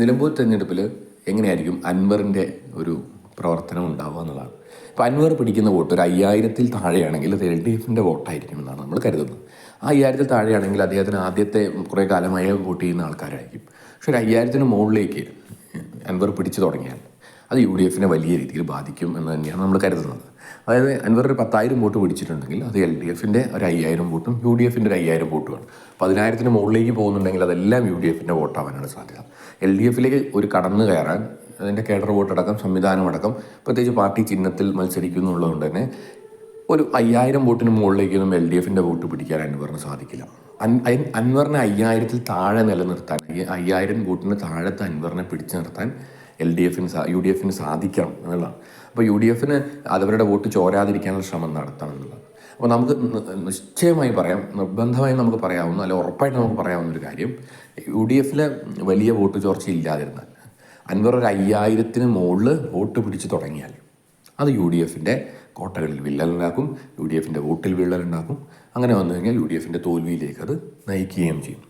നിലമ്പൂർ തെരഞ്ഞെടുപ്പിൽ എങ്ങനെയായിരിക്കും അൻവറിന്റെ ഒരു പ്രവർത്തനം ഉണ്ടാവുക എന്നുള്ളതാണ്. ഇപ്പോൾ അൻവർ പിടിക്കുന്ന വോട്ട് ഒരു അയ്യായിരത്തിൽ താഴെയാണെങ്കിൽ അത് എൽ ഡി എഫിന്റെ വോട്ടായിരിക്കും എന്നാണ് നമ്മൾ കരുതുന്നത്. ആ അയ്യായിരത്തിൽ താഴെയാണെങ്കിൽ അദ്ദേഹത്തിന് ആദ്യത്തെ കുറേ കാലമായി വോട്ട് ചെയ്യുന്ന ആൾക്കാരായിരിക്കും. പക്ഷെ ഒരു അയ്യായിരത്തിന് മുകളിലേക്ക് അൻവർ പിടിച്ചു തുടങ്ങിയാൽ അത് യു ഡി എഫിനെ വലിയ രീതിയിൽ ബാധിക്കും എന്ന് തന്നെയാണ് നമ്മൾ കരുതുന്നത്. അതായത് അൻവർ ഒരു പത്തായിരം വോട്ട് പിടിച്ചിട്ടുണ്ടെങ്കിൽ അത് എൽ ഡി എഫിന്റെ ഒരു അയ്യായിരം വോട്ടും യു ഡി എഫിന്റെ ഒരു അയ്യായിരം വോട്ടുമാണ് പതിനായിരത്തിന് മുകളിലേക്ക് പോകുന്നുണ്ടെങ്കിൽ അതെല്ലാം യു ഡി എഫിന്റെ വോട്ടാവാനാണ് സാധ്യത. എൽ ഡി എഫിലേക്ക് ഒരു കടന്നു കയറാൻ അതിന്റെ കേഡർ വോട്ടടക്കം സംവിധാനമടക്കം പ്രത്യേകിച്ച് പാർട്ടി ചിഹ്നത്തിൽ മത്സരിക്കുന്നുള്ളതുകൊണ്ട് തന്നെ ഒരു അയ്യായിരം വോട്ടിന് മുകളിലേക്കൊന്നും എൽ ഡി എഫിന്റെ വോട്ട് പിടിക്കാൻ അൻവറിന് സാധിക്കില്ല. അൻ- അൻവറിനെ അയ്യായിരത്തിൽ താഴെ നിലനിർത്താൻ അയ്യായിരം വോട്ടിന് താഴത്തെ അൻവറിനെ പിടിച്ചു നിർത്താൻ എൽ ഡി എഫിന് യു ഡി എഫിന് സാധിക്കണം എന്നുള്ളതാണ്. അപ്പോൾ യു ഡി എഫിന് അതവരുടെ വോട്ട് ചോരാതിരിക്കാനുള്ള ശ്രമം നടത്തണം എന്നുള്ളതാണ്. അപ്പോൾ നമുക്ക് നിശ്ചയമായി പറയാം നിർബന്ധമായും നമുക്ക് പറയാവുന്ന അല്ലെങ്കിൽ ഉറപ്പായിട്ട് നമുക്ക് പറയാവുന്ന ഒരു കാര്യം യു ഡി എഫിലെ വലിയ വോട്ട് ചോർച്ച ഇല്ലാതിരുന്നാൽ അൻവർ ഒരു അയ്യായിരത്തിന് മുകളിൽ വോട്ട് പിടിച്ച് തുടങ്ങിയാൽ അത് യു ഡി എഫിന്റെ കോട്ടകളിൽ വിള്ളലുണ്ടാക്കും യു ഡി എഫിന്റെ വോട്ടിൽ വിള്ളലുണ്ടാക്കും. അങ്ങനെ വന്നു കഴിഞ്ഞാൽ യു ഡി എഫിന്റെ തോൽവിയിലേക്ക് അത് നയിക്കുകയും ചെയ്യും.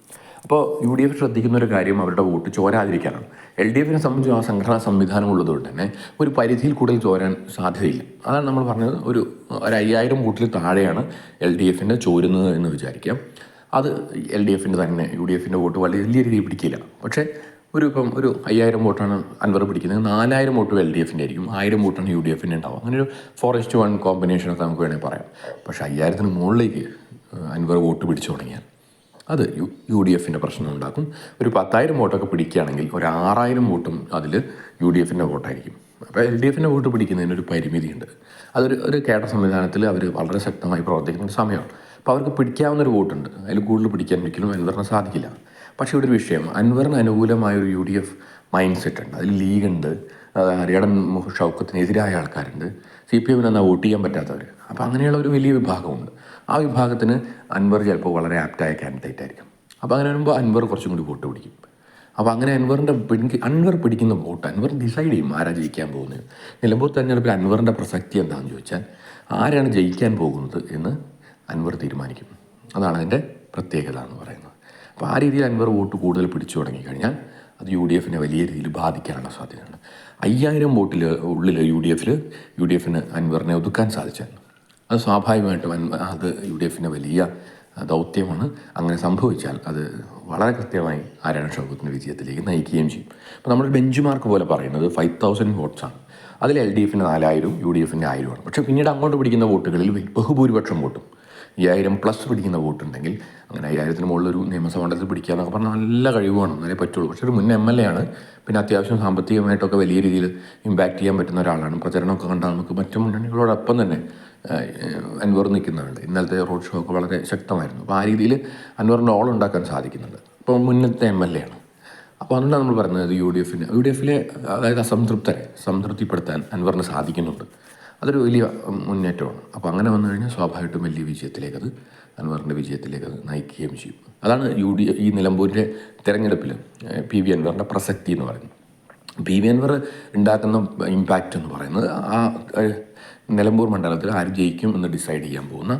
അപ്പോൾ യു ഡി എഫ് ശ്രദ്ധിക്കുന്ന ഒരു കാര്യം അവരുടെ വോട്ട് ചോരാതിരിക്കാനാണ് എൽ ഡി എഫിനെ സംബന്ധിച്ച് ആ സംഘടനാ സംവിധാനം ഉള്ളതുകൊണ്ട് തന്നെ ഒരു പരിധിയിൽ കൂടുതൽ ചോരാൻ സാധ്യതയില്ല. അതാണ് നമ്മൾ പറഞ്ഞത്. ഒരു ഒരു അയ്യായിരം വോട്ടിൽ താഴെയാണ് എൽ ഡി എഫിന്റെ ചോരുന്നത് എന്ന് വിചാരിക്കാം. അത് എൽ ഡി എഫിന്റെ തന്നെ യു ഡി എഫിന്റെ വോട്ട് വലിയ രീതിയിൽ പിടിക്കില്ല. പക്ഷേ ഒരു ഇപ്പം ഒരു അയ്യായിരം വോട്ടാണ് അൻവർ പിടിക്കുന്നത്. നാലായിരം വോട്ടും എൽ ഡി എഫിന്റെ ആയിരിക്കും. ആയിരം വോട്ടാണ് യു ഡി എഫിന്റെ ഉണ്ടാവും അങ്ങനെ ഒരു ഫോറസ്റ്റ് വൺ കോമ്പിനേഷനൊക്കെ നമുക്ക് വേണമെങ്കിൽ പറയാം. പക്ഷേ അയ്യായിരത്തിന് മുകളിലേക്ക് അൻവർ വോട്ട് പിടിച്ചു തുടങ്ങിയാൽ അത് യു യു ഡി എഫിന്റെ പ്രശ്നം ഉണ്ടാക്കും. ഒരു പത്തായിരം വോട്ടൊക്കെ പിടിക്കുകയാണെങ്കിൽ ഒരു ആറായിരം വോട്ടും അതിൽ യു ഡി എഫിന്റെ വോട്ടായിരിക്കും. അപ്പോൾ എൽ ഡി എഫിന്റെ വോട്ട് പിടിക്കുന്നതിന് ഒരു പരിമിതിയുണ്ട്. അതൊരു ഒരു കേട്ട സംവിധാനത്തിൽ അവർ വളരെ ശക്തമായി പ്രവർത്തിക്കുന്ന ഒരു സമയമാണ്. അപ്പോൾ അവർക്ക് പിടിക്കാവുന്ന ഒരു വോട്ടുണ്ട്. അതിൽ കൂടുതൽ പിടിക്കാൻ ഒരിക്കലും അൻവറിന് സാധിക്കില്ല. പക്ഷേ ഇവിടെ ഒരു വിഷയം അൻവറിന് അനുകൂലമായ ഒരു U D F mind set ഉണ്ട്. അതിൽ ലീഗുണ്ട് ഹരിയാടൻ ഷൗക്കത്തിനെതിരായ ആൾക്കാരുണ്ട്. സി പി എമ്മിന് എന്നാൽ വോട്ട് ചെയ്യാൻ പറ്റാത്തവർ അപ്പോൾ അങ്ങനെയുള്ള ഒരു വലിയ വിഭാഗമുണ്ട്. ആ വിഭാഗത്തിന് അൻവർ ചിലപ്പോൾ വളരെ ആപ്റ്റായ കാൻഡിഡേറ്റ് ആയിരിക്കും. അപ്പോൾ അങ്ങനെ വരുമ്പോൾ അൻവർ കുറച്ചും കൂടി വോട്ട് പിടിക്കും. അപ്പോൾ അങ്ങനെ അൻവറിന്റെ പിടിക്ക് അൻവർ പിടിക്കുന്ന വോട്ട് അൻവർ ഡിസൈഡ് ചെയ്യും ആരാ ജയിക്കാൻ പോകുന്നത്. നിലമ്പൂർ തെരഞ്ഞെടുപ്പിൽ അൻവറിന്റെ പ്രസക്തി എന്താണെന്ന് ചോദിച്ചാൽ ആരാണ് ജയിക്കാൻ പോകുന്നത് എന്ന് അൻവർ തീരുമാനിക്കും. അതാണ് അതിന്റെ പ്രത്യേകത എന്ന് പറയുന്നത്. അപ്പോൾ ആ രീതിയിൽ അൻവർ വോട്ട് കൂടുതൽ പിടിച്ചു തുടങ്ങിക്കഴിഞ്ഞാൽ അത് യു ഡി എഫിനെ വലിയ രീതിയിൽ ബാധിക്കാനുള്ള സാധ്യതയുണ്ട്. അയ്യായിരം വോട്ടിൽ ഉള്ളിൽ യു ഡി എഫിൽ യു ഡി എഫിന് അൻവറിനെ ഒതുക്കാൻ സാധിച്ചാൽ അത് സ്വാഭാവികമായിട്ടും അത് യു ഡി എഫിന്റെ വലിയ ദൗത്യമാണ്. അങ്ങനെ സംഭവിച്ചാൽ അത് വളരെ കൃത്യമായി ആരാണ് ഷൗക്കത്തിന്റെ വിജയത്തിലേക്ക് നയിക്കുകയും ചെയ്യും. അപ്പോൾ നമ്മൾ ബെഞ്ച് മാർക്ക് പോലെ പറയുന്നത് ഫൈവ് തൗസൻഡ് വോട്ട്സാണ്. അതിൽ എൽ ഡി എഫിന് നാലായിരവും യു ഡി എഫിന്റെ ആയിരമാണ് പക്ഷേ പിന്നീട് അങ്ങോട്ട് പിടിക്കുന്ന വോട്ടുകളിൽ ബഹുഭൂരിപക്ഷം വോട്ടും ആയിരം പ്ലസ് പിടിക്കുന്ന വോട്ടുണ്ടെങ്കിൽ അങ്ങനെ അയ്യായിരത്തിന് മുകളിലൊരു നിയമസഭ മണ്ഡലത്തിൽ പിടിക്കുക എന്നൊക്കെ പറഞ്ഞാൽ നല്ല കഴിവാണ് എന്നാലേ പറ്റുള്ളൂ. പക്ഷേ ഒരു മുൻ എം എൽ എ ആണ്. പിന്നെ അത്യാവശ്യം സാമ്പത്തികമായിട്ടൊക്കെ വലിയ രീതിയിൽ ഇമ്പാക്റ്റ് ചെയ്യാൻ പറ്റുന്ന ഒരാളാണ്. പ്രചരണമൊക്കെ കണ്ടാൽ നമുക്ക് മറ്റു മുന്നണികളോടൊപ്പം തന്നെ അൻവർ നിൽക്കുന്നുണ്ട്. ഇന്നലത്തെ റോഡ് ഷോ ഒക്കെ വളരെ ശക്തമായിരുന്നു. അപ്പോൾ ആ രീതിയിൽ അൻവറിന്റെ ഓൾ ഉണ്ടാക്കാൻ സാധിക്കുന്നുണ്ട്. അപ്പോൾ മുന്നത്തെ എം എൽ എ ആണ്. അപ്പോൾ അതുകൊണ്ടാണ് നമ്മൾ പറയുന്നത് യു ഡി എഫിന്. യു ഡി എഫിലെ അതായത് അസംതൃപ്തരെ സംതൃപ്തിപ്പെടുത്താൻ അൻവറിന് സാധിക്കുന്നുണ്ട്. അതൊരു വലിയ മുന്നേറ്റമാണ്. അപ്പോൾ അങ്ങനെ വന്നു കഴിഞ്ഞാൽ സ്വാഭാവികമായിട്ടും വലിയ വിജയത്തിലേക്ക് അത് അൻവറിന്റെ വിജയത്തിലേക്ക് അത് നയിക്കുകയും ചെയ്യും. അതാണ് യു ഡി ഈ നിലമ്പൂരിലെ തിരഞ്ഞെടുപ്പിൽ പി വി അൻവറിന്റെ പ്രസക്തി എന്ന് പറയുന്നത്. പി വി അൻവർ ഉണ്ടാക്കുന്ന ഇമ്പാക്റ്റ് എന്ന് പറയുന്നത് ആ നിലമ്പൂർ മണ്ഡലത്തിൽ ആര് ജയിക്കും എന്ന് ഡിസൈഡ് ചെയ്യാൻ പോകുന്ന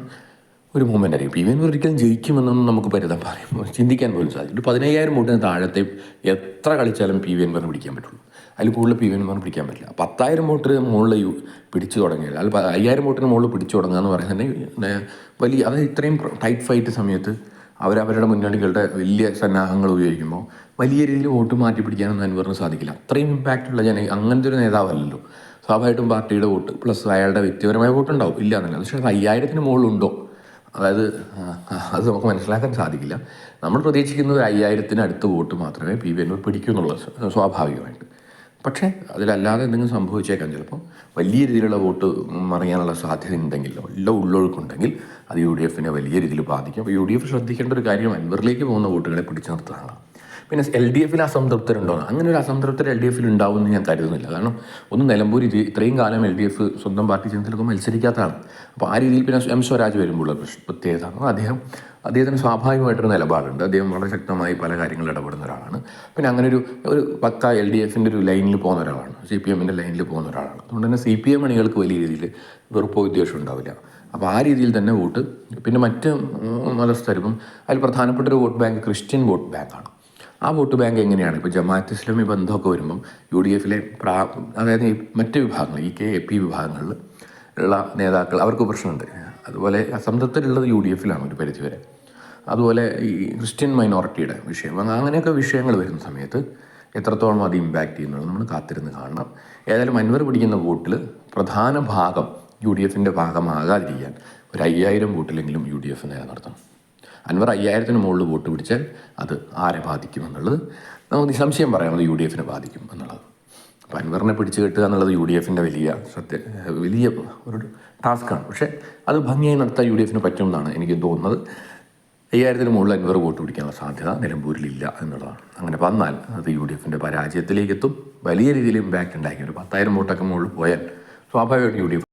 ഒരു മൂവ്മെന്റ് ആയിരിക്കും. പി വി എൻ ഒരിക്കലും ജയിക്കുമെന്നൊന്നും നമുക്ക് പരിതം പറയും ചിന്തിക്കാൻ പോലും സാധിക്കും ഒരു പതിനയ്യായിരം വോട്ടിന് താഴത്തെ എത്ര കളിച്ചാലും പി വി പറഞ്ഞ് പിടിക്കാൻ പറ്റുള്ളൂ. അതിൽ കൂടുതൽ പി വി എൻ പിടിക്കാൻ പറ്റില്ല. പത്തായിരം വോട്ടിന് മുകളിൽ പിടിച്ചു തുടങ്ങിയത് അതിൽ അയ്യായിരം വോട്ടിന് മുകളിൽ പിടിച്ചു തുടങ്ങുക എന്ന് പറയുന്നത് വലിയ അത് ഇത്രയും ടൈറ്റ് ഫൈറ്റ് സമയത്ത് അവരവരുടെ മുന്നണികളുടെ വലിയ സന്നാഹങ്ങൾ ഉപയോഗിക്കുമ്പോൾ വലിയ രീതിയിൽ വോട്ട് മാറ്റി പിടിക്കാനൊന്നും അനുവറിന് സാധിക്കില്ല. അത്രയും ഇമ്പാക്റ്റുള്ള ജന അങ്ങനത്തെ ഒരു നേതാവല്ലല്ലോ. സ്വാഭാവികമായിട്ടും പാർട്ടിയുടെ വോട്ട് പ്ലസ് അയാളുടെ വ്യക്തിപരമായ വോട്ട് ഉണ്ടാവും ഇല്ല എന്നല്ല പക്ഷേ അത് അയ്യായിരത്തിന് മുകളിലുണ്ടോ അതായത് അത് നമുക്ക് മനസ്സിലാക്കാൻ സാധിക്കില്ല. നമ്മൾ പ്രതീക്ഷിക്കുന്നത് അയ്യായിരത്തിന് അടുത്ത വോട്ട് മാത്രമേ പി വി എന്നൂർ പിടിക്കൂ എന്നുള്ളത് സ്വ- സ്വാഭാവികമായിട്ട്. പക്ഷേ അതിലല്ലാതെ എന്തെങ്കിലും സംഭവിച്ചേക്കാം. ചിലപ്പോൾ വലിയ രീതിയിലുള്ള വോട്ട് മറിയാനുള്ള സാധ്യത ഉണ്ടെങ്കിൽ ഉള്ള ഉള്ളൊഴുക്കുണ്ടെങ്കിൽ അത് യു ഡി എഫിനെ വലിയ രീതിയിൽ ബാധിക്കും. അപ്പോൾ യു ഡി എഫ് ശ്രദ്ധിക്കേണ്ട ഒരു കാര്യം അൻവറിലേക്ക് പോകുന്ന വോട്ടുകളെ പിടിച്ചു നിർത്താനാണ് പിന്നെ എൽ ഡി എഫിൽ അസംതൃപ്തരുണ്ടോ അങ്ങനെ ഒരു അസംതൃപ്തർ എൽ ഡി എഫിൽ ഉണ്ടാവുമെന്ന് ഞാൻ കരുതുന്നില്ല. കാരണം ഒന്ന് നിലമ്പൂർ ഇത് ഇത്രയും കാലം എൽ ഡി എഫ് സ്വന്തം പാർട്ടി ചിഹ്നത്തിലൊക്കെ മത്സരിക്കാത്തതാണ്. അപ്പോൾ ആ രീതിയിൽ പിന്നെ എം സ്വരാജ് വരുമ്പോൾ പ്രത്യേകത. അദ്ദേഹം അദ്ദേഹത്തിന് സ്വാഭാവികമായിട്ടൊരു നിലപാടുണ്ട്. അദ്ദേഹം വളരെ ശക്തമായി പല കാര്യങ്ങളിൽ ഇടപെടുന്ന ഒരാളാണ്. പിന്നെ അങ്ങനെ ഒരു ഒരു പക്ക എൽ ഡി എഫിന്റെ ഒരു ലൈനിൽ പോകുന്ന ഒരാളാണ്. സി പി എമ്മിന്റെ ലൈനിൽ പോകുന്ന ഒരാളാണ്. അതുകൊണ്ട് തന്നെ സി പി എം അണികൾക്ക് വലിയ രീതിയിൽ വെറുപ്പോ വിദ്വേഷം ഉണ്ടാവില്ല. അപ്പോൾ ആ രീതിയിൽ തന്നെ വോട്ട് പിന്നെ മറ്റ് മതസ്ഥരും അതിൽ പ്രധാനപ്പെട്ട ഒരു വോട്ട് ബാങ്ക് ക്രിസ്ത്യൻ വോട്ട് ബാങ്കാണ്. ആ വോട്ട് ബാങ്ക് എങ്ങനെയാണ്? ഇപ്പോൾ ജമാഅത്ത് ഇസ്ലാമി ബന്ധമൊക്കെ വരുമ്പം യു ഡി എഫിലെ പ്രാ അതായത് മറ്റ് വിഭാഗങ്ങൾ ഈ കെ എ പി വിഭാഗങ്ങളിൽ ഉള്ള നേതാക്കൾ അവർക്ക് പ്രശ്നമുണ്ട്. അതുപോലെ അസംതൃപ്തരുള്ളത് യു ഡി എഫിലാണ് ഒരു പരിധിവരെ അതുപോലെ ഈ ക്രിസ്ത്യൻ മൈനോറിറ്റിയുടെ വിഷയം അങ്ങനെ അങ്ങനെയൊക്കെ വിഷയങ്ങൾ വരുന്ന സമയത്ത് എത്രത്തോളം അത് ഇമ്പാക്റ്റ് ചെയ്യുന്നുള്ളത് നമ്മൾ കാത്തിരുന്ന് കാണണം. ഏതായാലും അൻവർ പിടിക്കുന്ന വോട്ടിൽ പ്രധാന ഭാഗം യു ഡി എഫിന്റെ ഭാഗമാകാതിരിക്കാൻ ഒരു അയ്യായിരം വോട്ടിലെങ്കിലും യു ഡി എഫ് നിലനിർത്തണം. അൻവർ അയ്യായിരത്തിന് മുകളിൽ വോട്ട് പിടിച്ചാൽ അത് ആരെ ബാധിക്കും എന്നുള്ളത്? നമുക്ക് നിസംശയം പറയാം അത് യു ഡി എഫിനെ ബാധിക്കും എന്നുള്ളത്. അപ്പോൾ അൻവറിനെ പിടിച്ചു കെട്ടുക എന്നുള്ളത് യു ഡി എഫിന്റെ വലിയ സത്യ വലിയ ഒരു ടാസ്ക്കാണ്. പക്ഷേ അത് ഭംഗിയായി നടത്താൻ യു ഡി എഫിന് പറ്റുമെന്നാണ് എനിക്ക് തോന്നുന്നത്. അയ്യായിരത്തിന് മുകളിൽ അൻവർ വോട്ട് പിടിക്കാനുള്ള സാധ്യത നിലമ്പൂരിലില്ല എന്നുള്ളതാണ്. അങ്ങനെ വന്നാൽ അത് യു ഡി എഫിന്റെ പരാജയത്തിലേക്ക് എത്തും വലിയ രീതിയിൽ ഇമ്പാക്റ്റ് ഉണ്ടാക്കി. ഒരു പത്തായിരം വോട്ടൊക്കെ മുകളിൽ പോയാൽ സ്വാഭാവികമായിട്ടും യു ഡി എഫ്